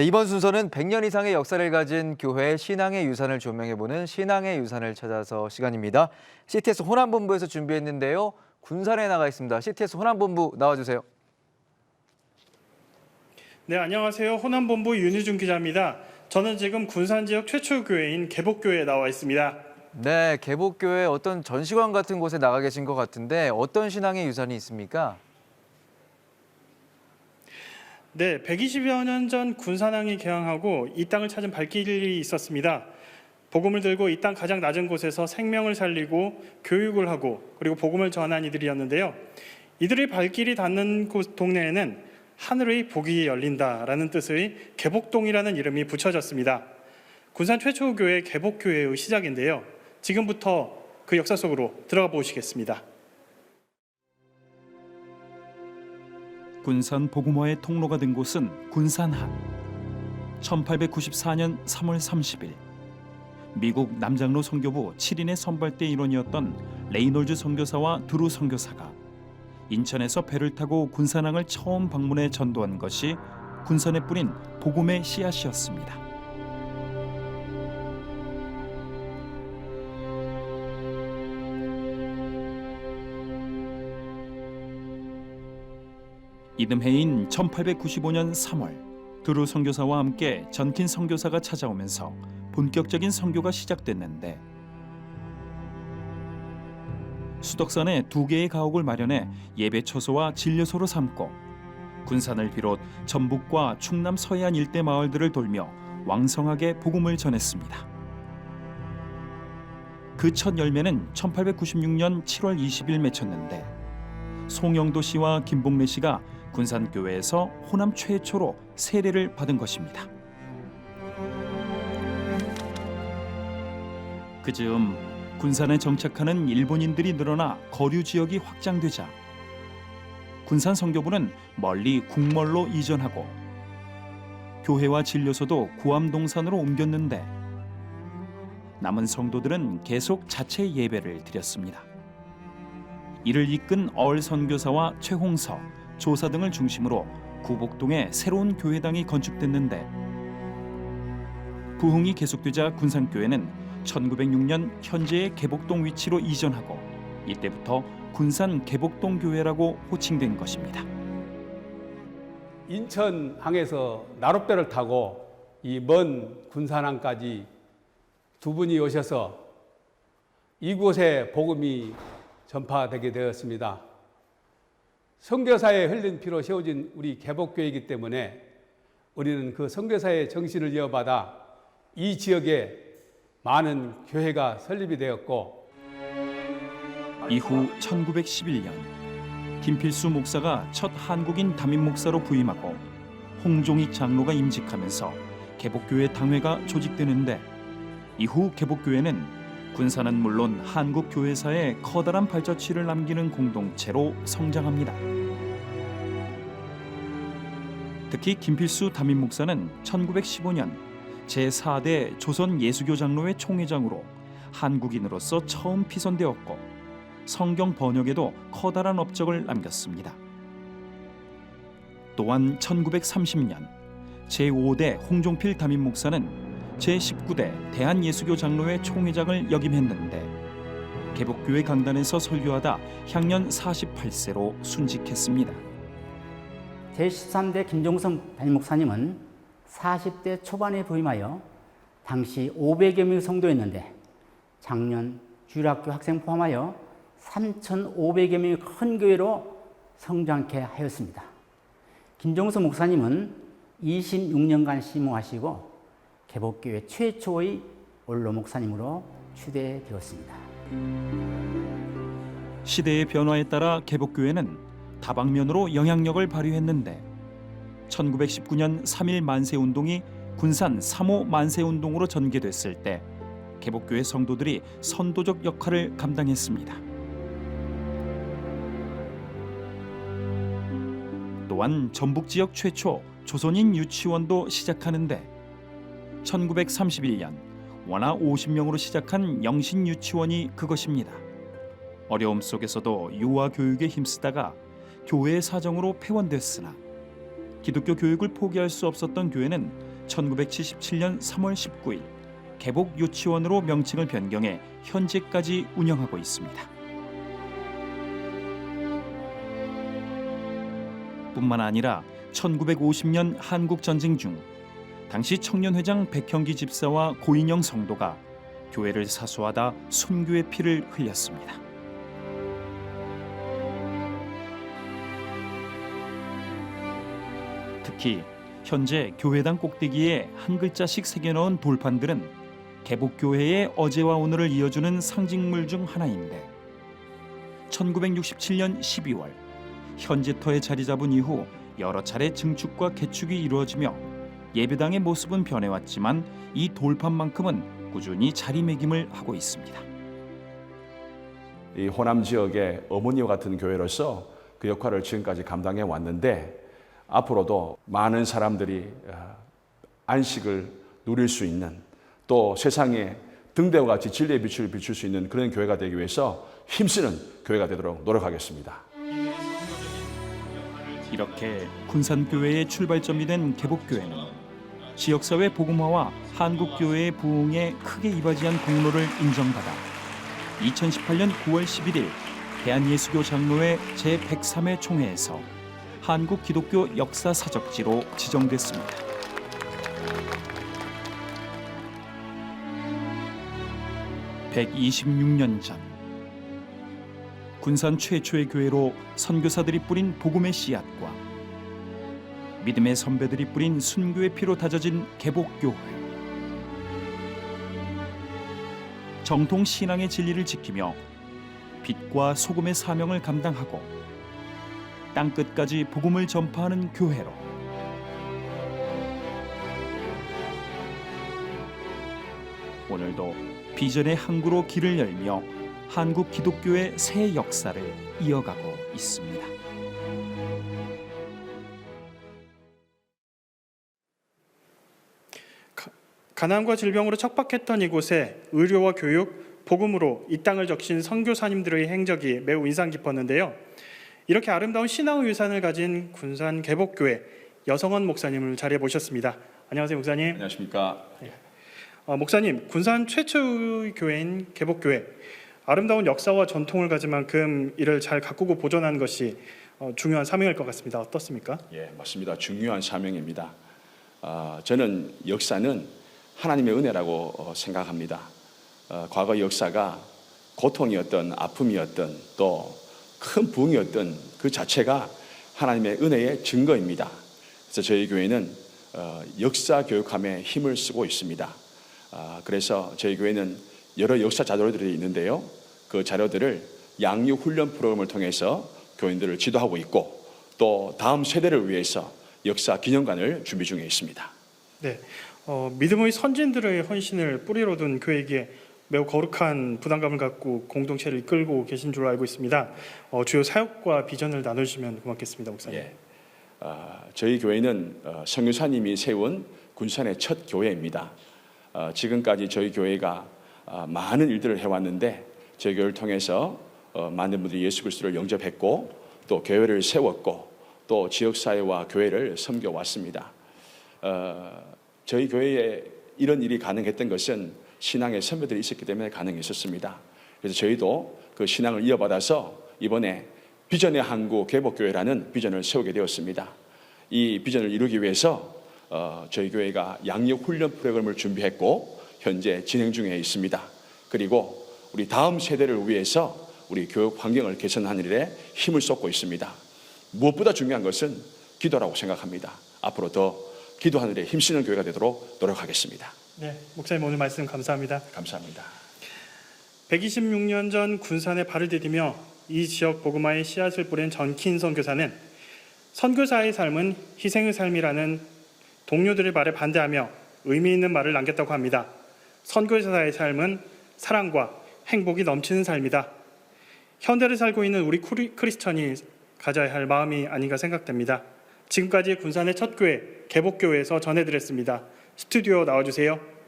네, 이번 순서는 100년 이상의 역사를 가진 교회의 신앙의 유산을 조명해보는 신앙의 유산을 찾아서 시간입니다. CTS 호남본부에서 준비했는데요. 군산에 나가 있습니다. CTS 호남본부 나와주세요. 네, 안녕하세요. 호남본부 윤희준 기자입니다. 저는 지금 군산 지역 최초 교회인 개복교회에 나와 있습니다. 네, 개복교회 어떤 전시관 같은 곳에 나가 계신 것 같은데 어떤 신앙의 유산이 있습니까? 네, 120여 년 전 군산항이 개항하고 이 땅을 찾은 발길이 있었습니다. 복음을 들고 이 땅 가장 낮은 곳에서 생명을 살리고 교육을 하고 그리고 복음을 전한 이들이었는데요. 이들의 발길이 닿는 곳 동네에는 하늘의 복이 열린다라는 뜻의 개복동이라는 이름이 붙여졌습니다. 군산 최초 교회 개복교회의 시작인데요. 지금부터 그 역사 속으로 들어가 보시겠습니다. 군산 복음화의 통로가 된 곳은 군산항. 1894년 3월 30일 미국 남장로 선교부 7인의 선발대 일원이었던 레이놀즈 선교사와 드루 선교사가 인천에서 배를 타고 군산항을 처음 방문해 전도한 것이 군산에 뿌린 복음의 씨앗이었습니다. 이듬해인 1895년 3월 드루 선교사와 함께 전킨 선교사가 찾아오면서 본격적인 선교가 시작됐는데 수덕산에 두 개의 가옥을 마련해 예배 처소와 진료소로 삼고 군산을 비롯 전북과 충남 서해안 일대 마을들을 돌며 왕성하게 복음을 전했습니다. 그 첫 열매는 1896년 7월 20일 맺혔는데 송영도 씨와 김봉래 씨가 군산교회에서 호남 최초로 세례를 받은 것입니다. 그 즈음 군산에 정착하는 일본인들이 늘어나 거류 지역이 확장되자 군산 선교부는 멀리 국멀로 이전하고 교회와 진료소도 구암동산으로 옮겼는데 남은 성도들은 계속 자체 예배를 드렸습니다. 이를 이끈 어을 선교사와 최홍서, 조사 등을 중심으로 구복동에 새로운 교회당이 건축됐는데 부흥이 계속되자 군산교회는 1906년 현재의 개복동 위치로 이전하고 이때부터 군산 개복동 교회라고 호칭된 것입니다. 인천항에서 나룻배를 타고 이 먼 군산항까지 두 분이 오셔서 이곳에 복음이 전파되게 되었습니다. 선교사에 흘린 피로 세워진 우리 개복교회이기 때문에 우리는 그 선교사의 정신을 이어받아 이 지역에 많은 교회가 설립이 되었고 이후 1911년 김필수 목사가 첫 한국인 담임 목사로 부임하고 홍종익 장로가 임직하면서 개복교회 당회가 조직되는데 이후 개복교회는 군산은 물론 한국 교회사에 커다란 발자취를 남기는 공동체로 성장합니다. 특히 김필수 담임 목사는 1915년 제4대 조선 예수교 장로회 총회장으로 한국인으로서 처음 피선되었고 성경 번역에도 커다란 업적을 남겼습니다. 또한 1930년 제5대 홍종필 담임 목사는 제19대 대한예수교 장로회 총회장을 역임했는데 개복교회 강단에서 설교하다 향년 48세로 순직했습니다. 제13대 김종성 담임 목사님은 40대 초반에 부임하여 당시 500여 명의 성도였는데 작년 주일학교 학생 포함하여 3,500여 명의 큰 교회로 성장케 하였습니다. 김종성 목사님은 26년간 심호하시고 개복교회 최초의 원로 목사님으로 추대되었습니다. 시대의 변화에 따라 개복교회는 다방면으로 영향력을 발휘했는데 1919년 3.1 만세 운동이 군산 3.5 만세 운동으로 전개됐을 때 개복교회 성도들이 선도적 역할을 감당했습니다. 또한 전북 지역 최초 조선인 유치원도 시작하는데 1931년 원화 50명으로 시작한 영신 유치원이 그것입니다. 어려움 속에서도 유아 교육에 힘쓰다가 교회의 사정으로 폐원됐으나 기독교 교육을 포기할 수 없었던 교회는 1977년 3월 19일 개복 유치원으로 명칭을 변경해 현재까지 운영하고 있습니다. 뿐만 아니라 1950년 한국 전쟁 중 당시 청년회장 백형기 집사와 고인영 성도가 교회를 사수하다 순교의 피를 흘렸습니다. 특히 현재 교회당 꼭대기에 한 글자씩 새겨넣은 돌판들은 개복교회의 어제와 오늘을 이어주는 상징물 중 하나인데 1967년 12월 현지터에 자리 잡은 이후 여러 차례 증축과 개축이 이루어지며 예배당의 모습은 변해왔지만 이 돌판만큼은 꾸준히 자리매김을 하고 있습니다. 이 호남 지역의 어머니와 같은 교회로서 그 역할을 지금까지 감당해 왔는데 앞으로도 많은 사람들이 어, 안식을 누릴 수 있는 또 세상에 등대와 같이 진리의 빛을 비출 수 있는 그런 교회가 되기 위해서 힘쓰는 교회가 되도록 노력하겠습니다. 이렇게 군산교회의 출발점이 된 개복교회는 지역사회 복음화와 한국교회의 부흥에 크게 이바지한 공로를 인정받아 2018년 9월 11일 대한예수교 장로회 제103회 총회에서 한국 기독교 역사 사적지로 지정됐습니다. (126년) 전 군산 최초의 교회로 선교사들이 뿌린 복음의 씨앗과 믿음의 선배들이 뿌린 순교의 피로 다져진 개복교회 정통 신앙의 진리를 지키며 빛과 소금의 사명을 감당하고 땅 끝까지 복음을 전파하는 교회로 오늘도 비전의 항구로 길을 열며 한국 기독교의 새 역사를 이어가고 있습니다. 가난과 질병으로 척박했던 이곳에 의료와 교육, 복음으로 이 땅을 적신 선교사님들의 행적이 매우 인상 깊었는데요. 이렇게 아름다운 신앙의 유산을 가진 군산 개복교회 여성원 목사님을 자리에 모셨습니다. 안녕하세요, 목사님. 안녕하십니까? 어, 목사님, 군산 최초의 교회인 개복교회 아름다운 역사와 전통을 가진 만큼 이를 잘 가꾸고 보존하는 것이 어, 중요한 사명일 것 같습니다. 어떻습니까? 예, 맞습니다. 중요한 사명입니다. 아, 저는 역사는 하나님의 은혜라고 어, 생각합니다. 어, 과거 역사가 고통이었던 아픔이었던 또 큰 부흥이었던 그 자체가 하나님의 은혜의 증거입니다. 그래서 저희 교회는 어, 역사 교육함에 힘을 쓰고 있습니다. 아, 그래서 저희 교회는 여러 역사 자료들이 있는데요. 그 자료들을 양육 훈련 프로그램을 통해서 교인들을 지도하고 있고 또 다음 세대를 위해서 역사 기념관을 준비 중에 있습니다. 네, 어, 믿음의 선진들의 헌신을 뿌리로 둔 교회이기에 매우 거룩한 부담감을 갖고 공동체를 이끌고 계신 줄로 알고 있습니다. 어, 주요 사역과 비전을 나눠주시면 고맙겠습니다, 목사님. 예. 아, 저희 교회는 어, 성유사님이 세운 군산의 첫 교회입니다. 어, 지금까지 저희 교회가 아, 많은 일들을 해왔는데 저희 교회를 통해서 어, 많은 분들이 예수 그리스도를 영접했고 또 교회를 세웠고 또 지역 사회와 교회를 섬겨 왔습니다. 어, 저희 교회에 이런 일이 가능했던 것은 신앙의 선배들이 있었기 때문에 가능했었습니다. 그래서 저희도 그 신앙을 이어받아서 이번에 비전의 항구 개복교회라는 비전을 세우게 되었습니다. 이 비전을 이루기 위해서 어, 저희 교회가 양육 훈련 프로그램을 준비했고 현재 진행 중에 있습니다. 그리고 우리 다음 세대를 위해서 우리 교육 환경을 개선하는 일에 힘을 쏟고 있습니다. 무엇보다 중요한 것은 기도라고 생각합니다. 앞으로 더 기도하는 일에 힘쓰는 교회가 되도록 노력하겠습니다. 네, 목사님 오늘 말씀 감사합니다. 감사합니다. 126년 전 군산에 발을 디디며 이 지역 복음화의 씨앗을 뿌린 전킨 선교사는 선교사의 삶은 희생의 삶이라는 동료들의 말에 반대하며 의미 있는 말을 남겼다고 합니다. 선교사의 삶은 사랑과 행복이 넘치는 삶이다. 현대를 살고 있는 우리 크리- 크리스천이 가져야 할 마음이 아닌가 생각됩니다. 지금까지 군산의 첫 교회 개복교회에서 전해드렸습니다. 스튜디오 나와주세요.